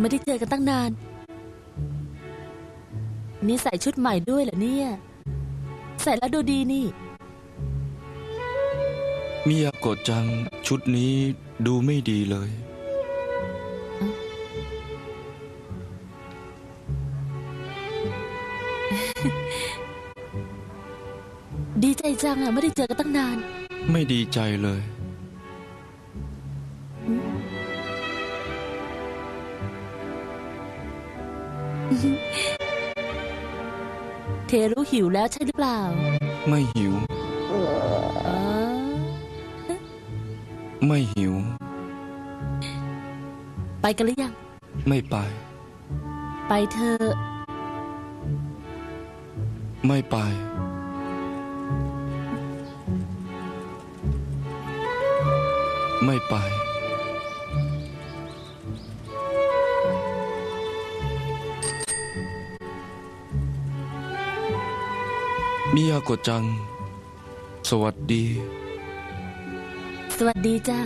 ไม่ได้เจอกันตั้งนาน นี่ใส่ชุดใหม่ด้วยเหรอเนี่ย ใส่แล้วดูดีนี่ มิยาโกะจังชุดนี้ดูไม่ดีเลย ดีใจจังอะไม่ได้เจอกันตั้งนาน ไม่ดีใจเลย เทรู้หิวแล้วใช่หรือเปล่าไม่หิว อ๋อไม่หิว ไปกันหรือยัง ไม่ไป ไปเถอะไม่ไป ไม่ไป มิยาโกะจัง สวัสดี สวัสดีจ้า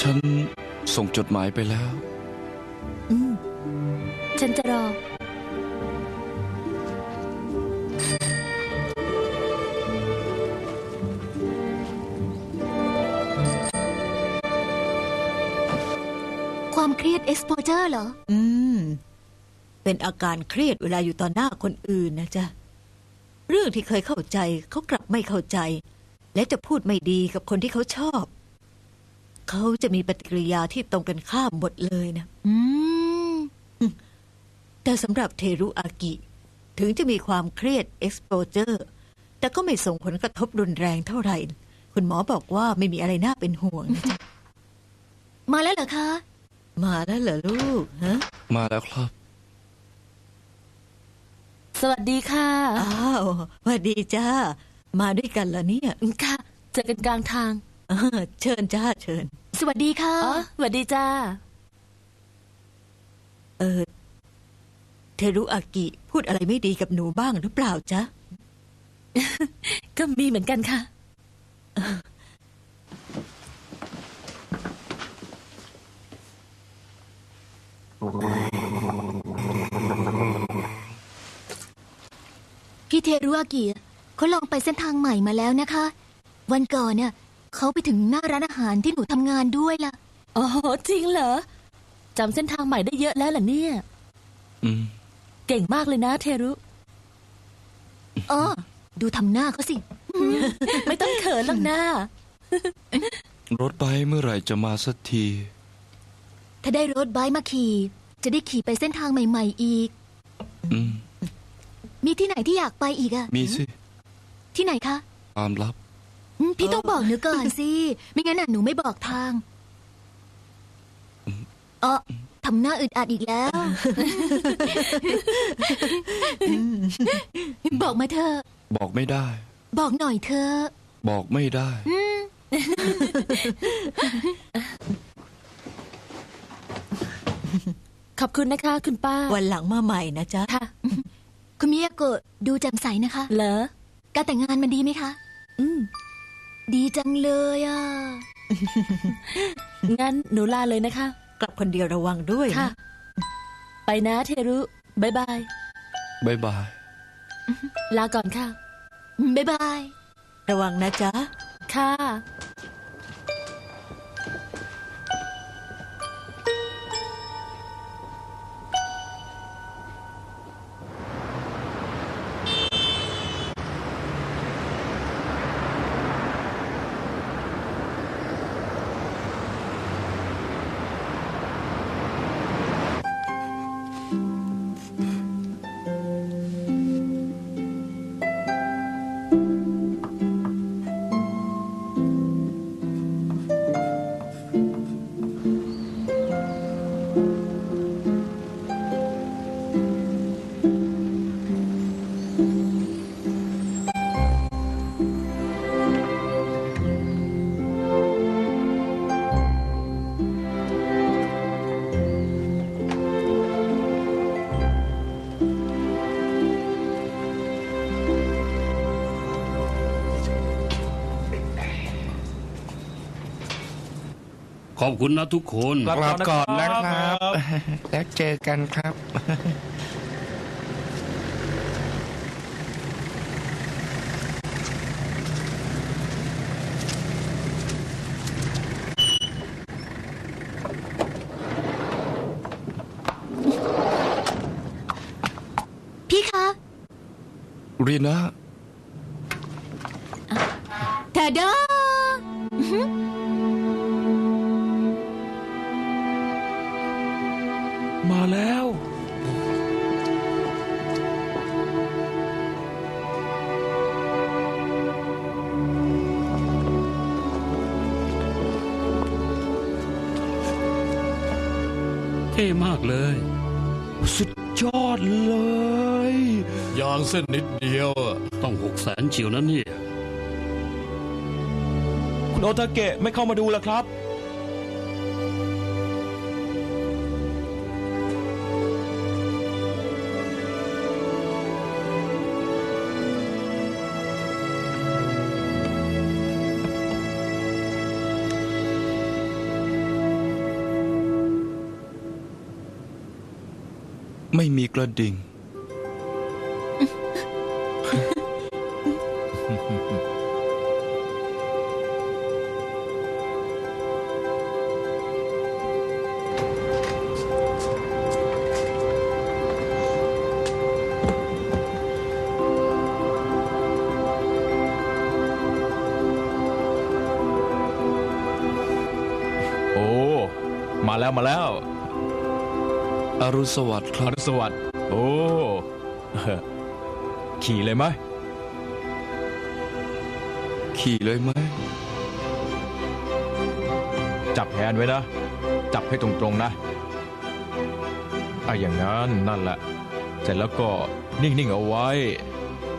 ฉันส่งจดหมายไปแล้ว อืม ฉันจะรอ ความเครียด exposure เหรออืม เป็นอาการเครียดเวลาอยู่ต่อหน้าคนอื่นนะจ๊ะ เรื่องที่เคยเข้าใจเขากลับไม่เข้าใจ และจะพูดไม่ดีกับคนที่เขาชอบ เขาจะมีปฏิกิริยาที่ตรงกันข้ามหมดเลยนะ อืม แต่สำหรับเทรุอากิ ถึงจะมีความเครียด exposure แต่ก็ไม่ส่งผลกระทบรุนแรงเท่าไหร่ คุณหมอบอกว่าไม่มีอะไรน่าเป็นห่วงนะจ๊ะ มาแล้วเหรอคะ มาแล้วเหรอลูกฮะ มาแล้วครับ สวัสดีค่ะอ้าวสวัสดีจ้า มาด้วยกันเหรอเนี่ย ค่ะเจอกันกลางทางอ่าเชิญจ้าเชิญ สวัสดีค่ะอ๋อสวัสดีจ้า เออ เทรุอากิพูดอะไรไม่ดีกับหนูบ้างหรือเปล่าจ๊ะ ก็มีเหมือนกันค่ะ พี่เทรุอากิเขาลองไปเส้นทางใหม่มาแล้วนะคะ วันก่อนเนี่ยเขาไปถึงหน้าร้านอาหารที่หนูทำงานด้วยล่ะ อ๋อจริงเหรอจำเส้นทางใหม่ได้เยอะแล้วเหรอเนี่ย อืม เก่งมากเลยนะเทรุอ๋อดูทำหน้าเขาสิ ไม่ต้องเขินหรอกนะรถไปเมื่อไหร่จะมาสักที ถ้าได้รถไบค์มาขี่ จะได้ขี่ไปเส้นทางใหม่ ๆ อีก อืม มีที่ไหนที่อยากไปอีกอะมีสิที่ไหนคะความลับอืมพี่ต้องบอกหนูก่อนสิ ไม่งั้นน่ะหนูไม่บอกทางอ๋อทำหน้าอึดอัดอีกแล้ว บอกมาเถอะบอกไม่ได้ บอกหน่อยเถอะบอกไม่ได้ ขอบคุณนะคะ คุณป้าวันหลังมาใหม่นะจ๊ะ ค่ะ คุณมิยาโกะดูแจ่มใสนะคะ เหรอ การแต่งงานมันดีไหมคะ อืม ดีจังเลยอะ งั้นหนูลาเลยนะคะ กลับคนเดียวระวังด้วยค่ะนะไปนะเทรุบายบายบ๊ายบาย ลาก่อนค่ะ บ๊ายบาย ระวังนะจ๊ะ ค่ะ อบคุณนะทุกคนกลับก่อนนะครับ แล้วเจอกันครับ พี่คะรีนะ ทาดามา มากเลย สุดยอดเลย ยางเส้นนิดเดียวอะต้องหกแสนเฉียวนะเนี่ย คุณโอตาเกะไม่เข้ามาดูแล้วครับ ไม่มีกระดิ่ง โอ้ มาแล้วมาแล้ว อรุณสวัสดิ์คอรับ รุณสวัสดิ์โอ้ ขี่เลยไหมขี่เลยไหม จับแฮนด์ไว้นะ จับให้ตรงๆนะอะอย่างนั้นนั่นแหละ เสร็จแล้วก็นิ่งๆเอาไว้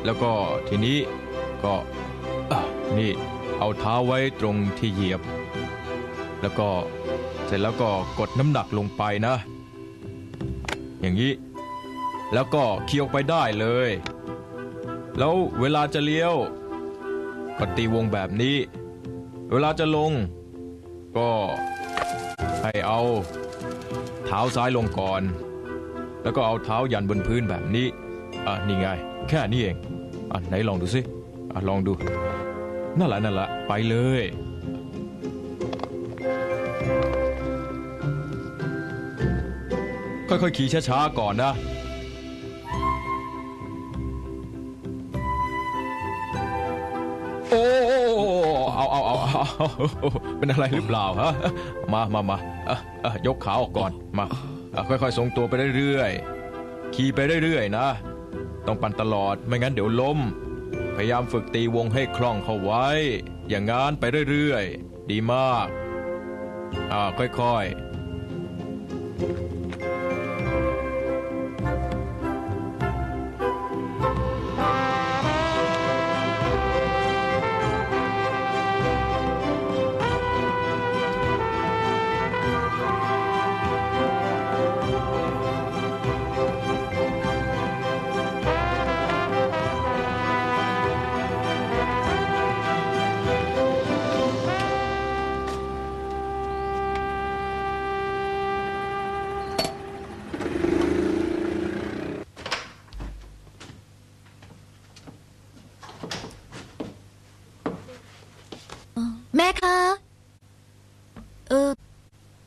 แล้วก็ทีนี้ก็อะนี่เอาเท้าไว้ตรงที่เหยียบ แล้วก็เสร็จแล้วก็กดน้ำหนักลงไปนะ อย่างนี้ แล้วก็ขี่ออกไปได้เลย แล้วเวลาจะเลี้ยวก็ตีวงแบบนี้ เวลาจะลง ก็ให้เอาเท้าซ้ายลงก่อน แล้วก็เอาเท้ายันบนพื้นแบบนี้ อะนี่ไง แค่นี้เอง อะไหนลองดูสิ อะลองดู นั่นแหละนั่นแหละไปเลย ค่อยๆขี่ช้าๆก่อนนะ โอ้เอาเอาเอาเอาเป็นอะไรหรือเปล่าฮะมามามาอะอะยกขาออกก่อนมาอะค่อยๆทรงตัวไปเรื่อยๆขี่ไปเรื่อยๆนะ ต้องปั่นตลอดไม่งั้นเดี๋ยวล้ม พยายามฝึกตีวงให้คล่องเข้าไว้ อย่างงั้นไปเรื่อยๆ ดีมากอ่าค่อยๆ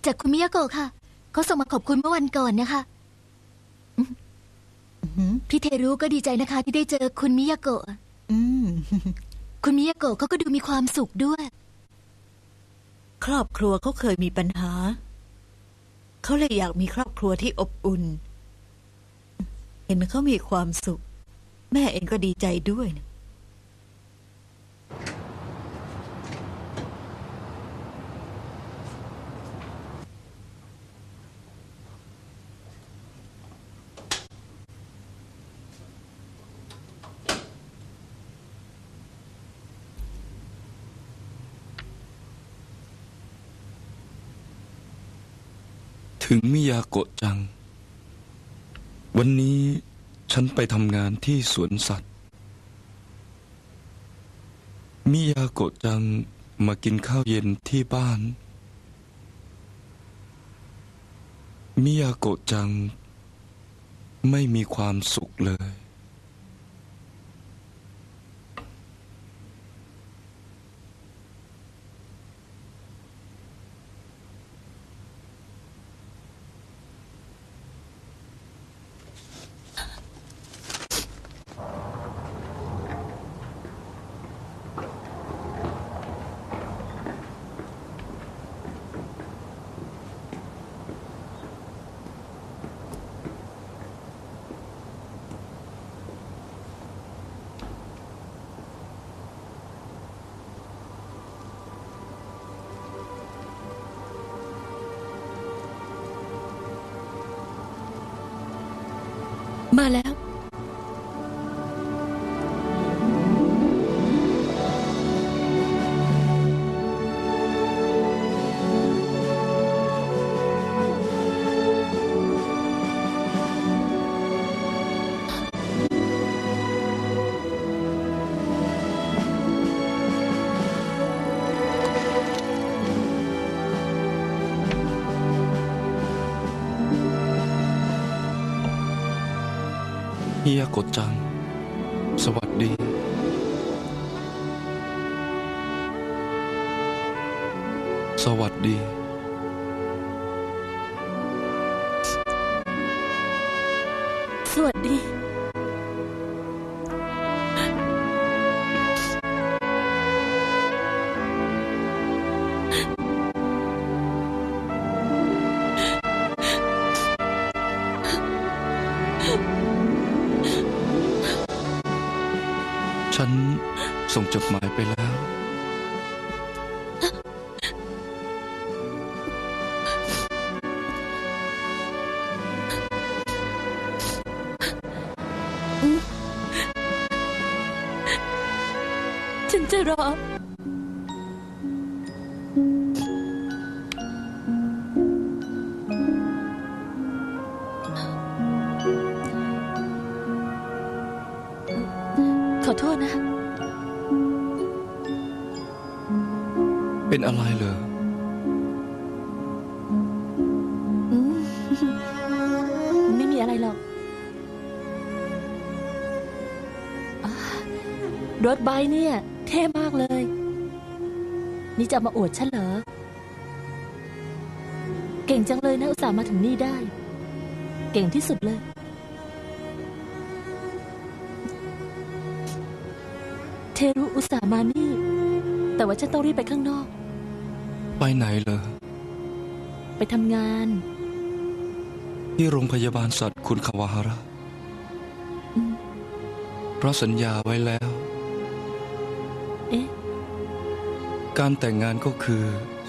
จากคุณมิยาโกะค่ะ เขาส่งมาขอบคุณเมื่อวันก่อนนะคะ อืมหืมพี่เทรู้ก็ดีใจนะคะ ที่ได้เจอคุณมิยาโกะ อืม คุณมิยาโกะเขาก็ดูมีความสุขด้วย ครอบครัวเขาเคยมีปัญหา เขาเลยอยากมีครอบครัวที่อบอุ่น เห็นเขามีความสุข แม่เองก็ดีใจด้วยนะ ถึงมิยาโกะจัง วันนี้ฉันไปทำงานที่สวนสัตว์ มิยาโกะจังมากินข้าวเย็นที่บ้าน มิยาโกะจัง ไม่มีความสุขเลย มาแล้ว ฮิยากดจัง สวัสดีสวัสดี สวัสดี ส่งจดหมายไปแล้ว ฉันจะรอ รถไบค์เนี่ย เท่มากเลย นี่จะเอามาอวดฉันเหรอ เก่งจังเลยนะอุตส่าห์มาถึงนี่ได้ เก่งที่สุดเลย เทรุอุตส่าห์มานี่ แต่ว่าฉันต้องรีบไปข้างนอก ไปไหนเหรอ ไปทำงาน ที่โรงพยาบาลสัตว์คุณคาวาฮาระอืมเพราะสัญญาไว้แล้ว การแต่งงานก็คือ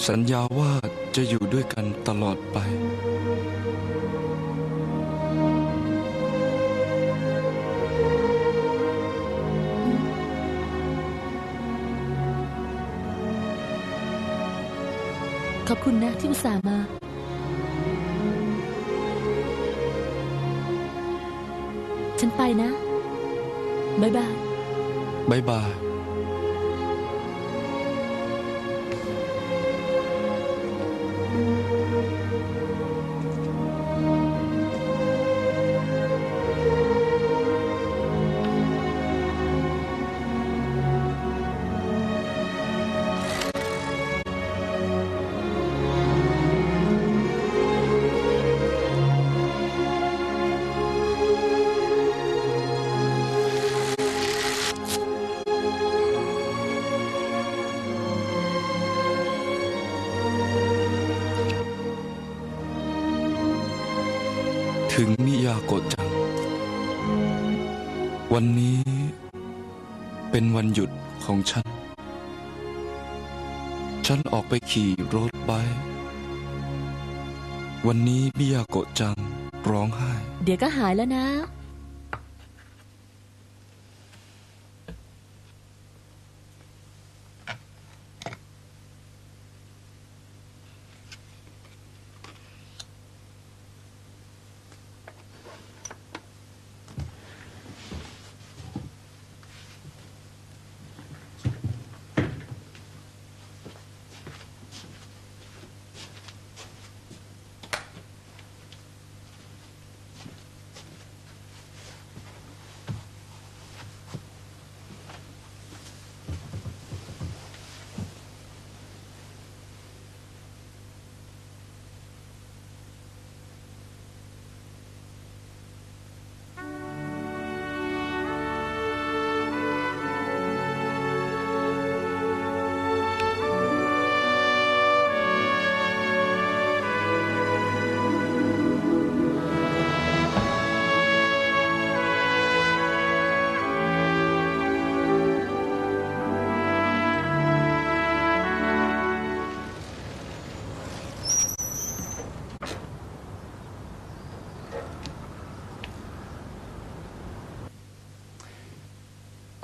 สัญญาว่าจะอยู่ด้วยกันตลอดไป ขอบคุณนะที่อุตส่าห์มา ฉันไปนะ บ๊ายบาย บ๊ายบาย ถึงมิยาโกจัง วันนี้เป็นวันหยุดของฉัน ฉันออกไปขี่รถไบค์วันนี้มิยาโกจังร้องไห้ เดี๋ยวก็หายแล้วนะ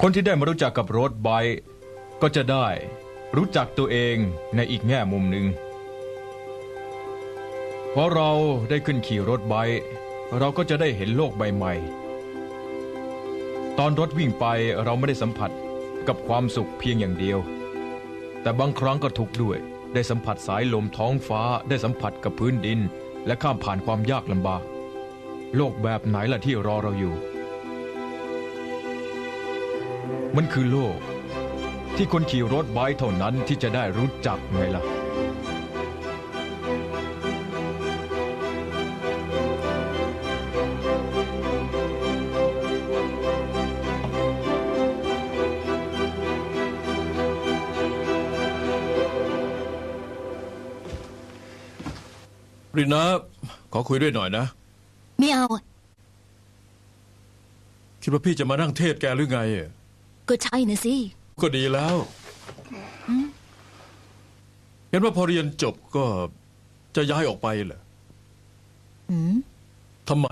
คนที่ได้มารู้จักกับรถไบค์ก็จะได้รู้จักตัวเองในอีกแง่มุมหนึ่งเพราะเราได้ขึ้นขี่รถไบค์เราก็จะได้เห็นโลกใบใหม่ ตอนรถวิ่งไปเราไม่ได้สัมผัสกับความสุขเพียงอย่างเดียว แต่บางครั้งก็ทุกข์ด้วยได้สัมผัสสายลมท้องฟ้าได้สัมผัสกับพื้นดิน และข้ามผ่านความยากลำบาก โลกแบบไหนล่ะที่รอเราอยู่ มันคือโลก ที่คนขี่รถไบค์เท่านั้นที่จะได้รู้จักไงล่ะ รินะขอคุยด้วยหน่อยนะ ไม่เอาอะคิดว่าพี่จะมานั่งเทศแกหรือไง ก็ใช่นะสิ ก็ดีแล้ว เห็นว่าพอเรียนจบก็จะย้ายออกไปเหรออืมทำไม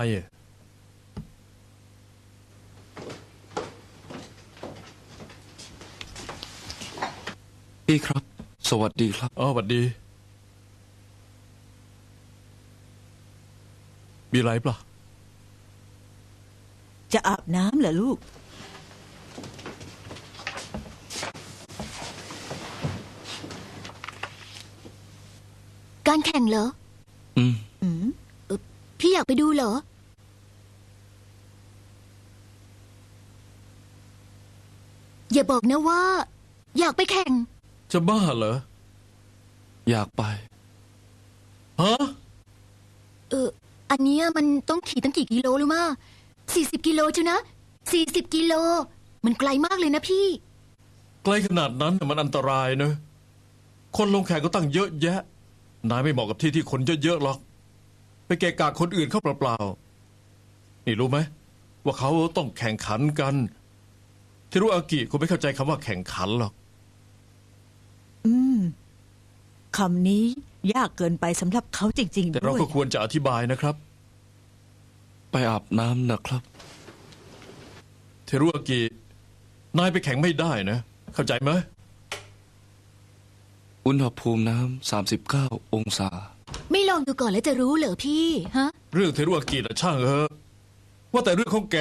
พี่ครับ สวัสดีครับ อ๋อหวัดดี มีอะไรเปล่าจะอาบน้ำเหรอลูก การแข่งเหรอ อืม อืมพี่อยากไปดูเหรอ อย่าบอกนะว่า อยากไปแข่ง จะบ้าเหรอ อยากไป ฮะ เออ อันเนี้ยมันต้องขี่ตั้งกี่กิโลรู้มาสี่สิบกิโลจ้ะนะสี่สิบกิโล มันไกลมากเลยนะพี่ ไกลขนาดนั้นน่ะมันอันตรายเนอะ คนลงแข่งก็ตั้งเยอะแยะ นายไม่เหมาะกับที่ที่คนเยอะๆหรอก ไปเกะกะคนอื่นเข้าเปล่าๆ นี่รู้ไหม ว่าเขาต้องแข่งขันกันที่รู้อากิคงไม่เข้าใจคำว่าแข่งขันหรอก อืมคำนี้ยากเกินไปสำหรับเขาจริง ๆ แต่ด้เราวย ก็ควรจะอธิบายนะครับ ไปอาบน้ำนะครับ เทรุอากินายไปแข่งไม่ได้นะ เข้าใจไหม อุณหภูมิน้ำสามสิบเก้าองศา ไม่ลองดูก่อนแล้วจะรู้เหรอพี่ฮะ เรื่องเทรุอากินะช่างเถอะว่าแต่เรื่องของแก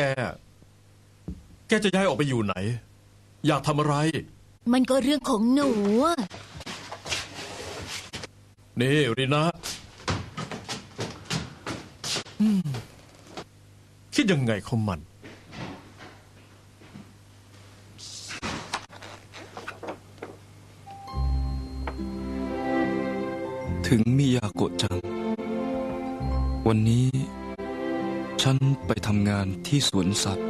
แกจะย้ายออกไปอยู่ไหน อยากทำอะไร มันก็เรื่องของหนูอะนี่รินะอืมคิดยังไงของมัน ถึงมิยาโกะจัง วันนี้ ฉันไปทำงานที่สวนสัตว์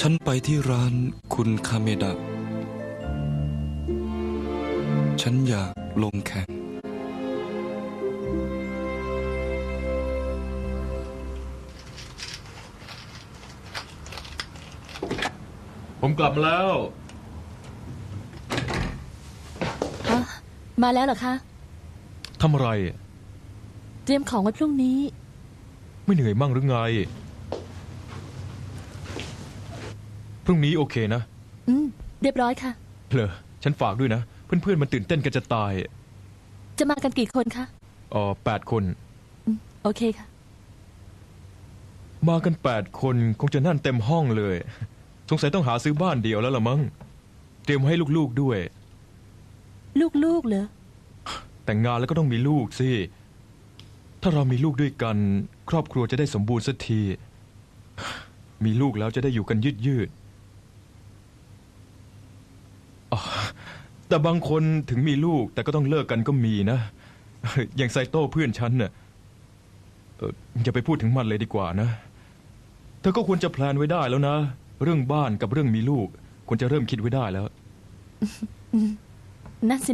ฉันไปที่ร้านคุณคาเมดะ ฉันอยากลงแข่ง ผมกลับมาแล้ว มาแล้วเหรอคะ ทำอะไรเตรียมของไว้พรุ่งนี้ ไม่เหนื่อยมั่งหรือไง พรุ่งนี้โอเคนะ อืม เรียบร้อยค่ะ เหรอฉันฝากด้วยนะ เพื่อนๆมันตื่นเต้นกันจะตายจะมากันกี่คนคะอ๋อแปดคน อืมโอเคค่ะ มากันแปดคนคงจะนั่นเต็มห้องเลย สงสัยต้องหาซื้อบ้านเดียวแล้วละมั้ง เตรียมให้ลูกๆด้วย ลูกๆเหรอ แต่งงานแล้วก็ต้องมีลูกสิ ถ้าเรามีลูกด้วยกัน ครอบครัวจะได้สมบูรณ์สักที มีลูกแล้วจะได้อยู่กันยืดยืดๆอ๋อแต่บางคนถึงมีลูกแต่ก็ต้องเลิกกันก็มีนะ อย่างไซโต้เพื่อนฉันเน่ะเอ่ออย่าไปพูดถึงมันเลยดีกว่านะ เธอก็ควรจะแพลนไว้ได้แล้วนะ เรื่องบ้านกับเรื่องมีลูก ควรจะเริ่มคิดไว้ได้แล้ว นั่นสิ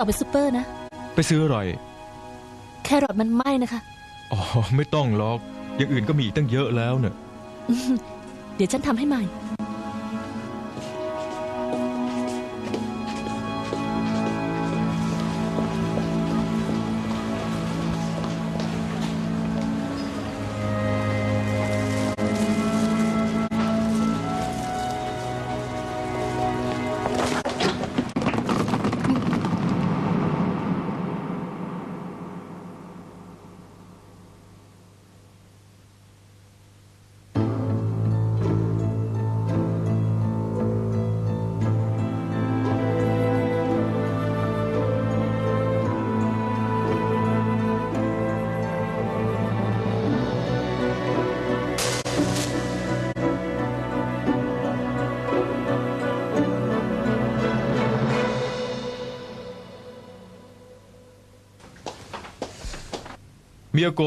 ออกไปซูเปอร์นะ ไปซื้ออะไร แครอทมันไหม้นะคะ อ๋อ ไม่ต้องหรอก อย่างอื่นก็มีอีกตั้งเยอะแล้วเน่ะเดี๋ยวฉันทำให้ใหม่ เมียโ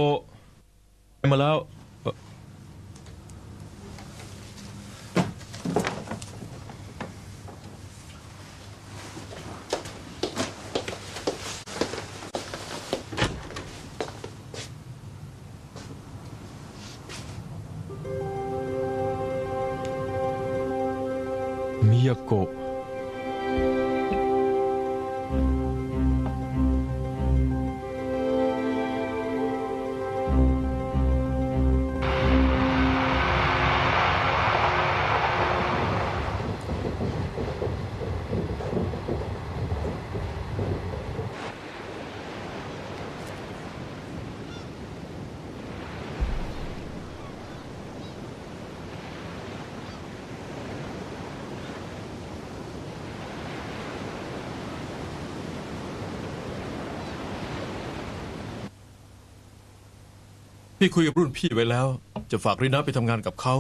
พี่คุยกับรุ่นพี่ไว้แล้ว จะฝากรินาไปทำงานกับเขา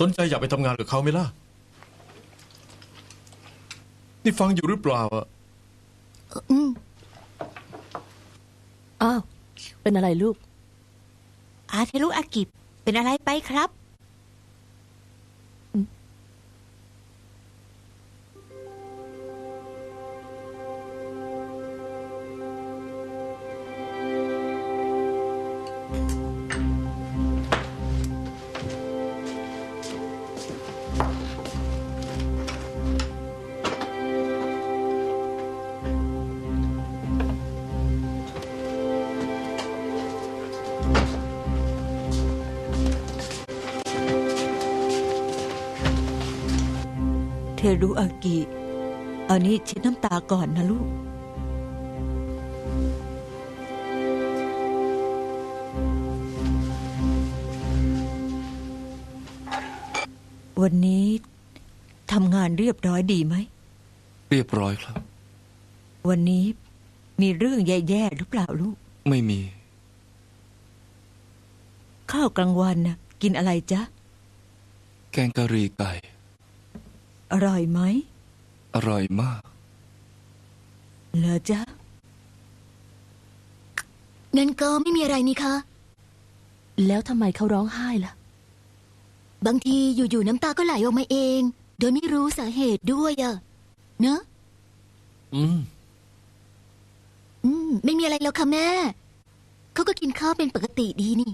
สนใจอยากไปทำงานกับเขาไหมล่ะ นี่ฟังอยู่หรือเปล่าอะอืมอ้าว เป็นอะไรลูก อาเทรุอากิบเป็นอะไรไปครับ รุอากิเอานี้เช็ดน้ำตาก่อนนะลูก วันนี้ทำงานเรียบร้อยดีไหม เรียบร้อยครับ วันนี้มีเรื่องแย่ๆหรือเปล่าลูก ไม่มี ข้าวกลางวันนะกินอะไรจ๊ะ แกงกะหรี่ไก่ อร่อยไหม อร่อยมาก เหรอจ๊ะ งั้นก็ไม่มีอะไรนี่คะ แล้วทำไมเขาร้องไห้ล่ะ บางทีอยู่ๆน้ำตาก็ไหลออกมาเอง โดยไม่รู้สาเหตุด้วยอะเนอะอืม อืม ไม่มีอะไรแล้วค่ะแม่ เขาก็กินข้าวเป็นปกติดีนี่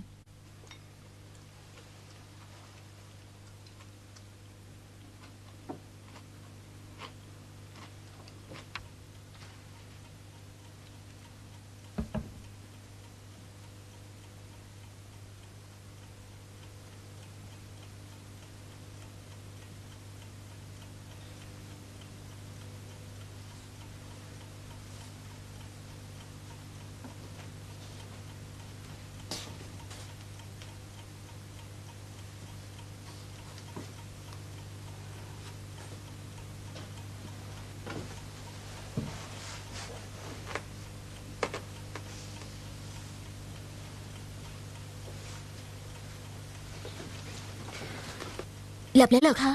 หลับแล้วเหรอคะ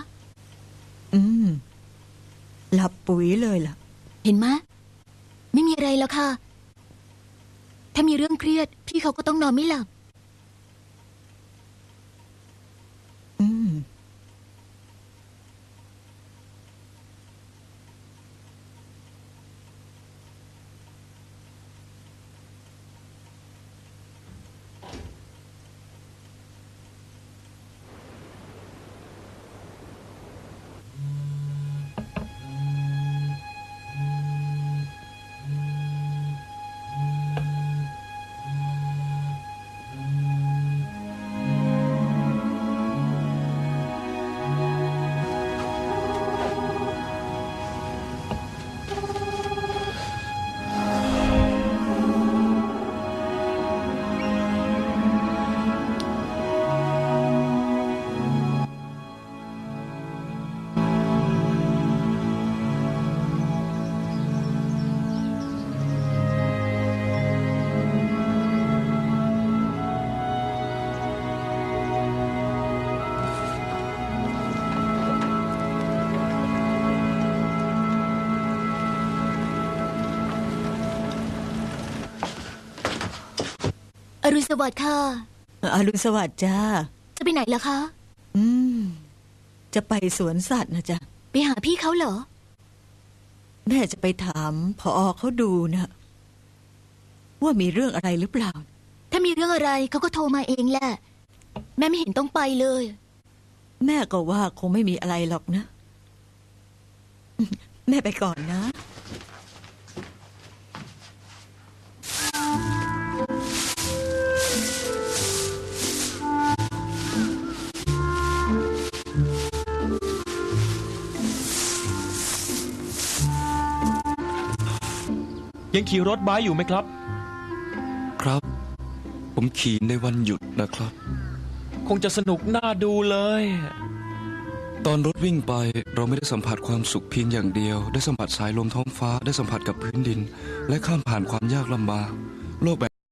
อืม หลับปุ๋ยเลยล่ะ เห็นไหมะไม่มีอะไรแล้วค่ะ ถ้ามีเรื่องเครียด พี่เขาก็ต้องนอนไม่หลับ วัสดิ์ค่ะอรุณสวัสดิ์จ้า จะไปไหนล่ะคะ อืม จะไปสวนสัตว์นะจ๊ะ ไปหาพี่เขาเหรอ แม่จะไปถามพออเขาดูนะว่ามีเรื่องอะไรหรือเปล่า ถ้ามีเรื่องอะไรเขาก็โทรมาเองแหละ แม่ไม่เห็นต้องไปเลย แม่ก็ว่าคงไม่มีอะไรหรอกนะ แม่ไปก่อนนะ ยังขี่รถไบค์อยู่ไหมครับ ครับ ผมขี่ในวันหยุดนะครับ คงจะสนุกน่าดูเลย ตอนรถวิ่งไปเราไม่ได้สัมผัสความสุขเพียงอย่างเดียว ได้สัมผัสสายลมท้องฟ้าได้สัมผัสกับพื้นดิน และข้ามผ่านความยากลำบากโลกแบบ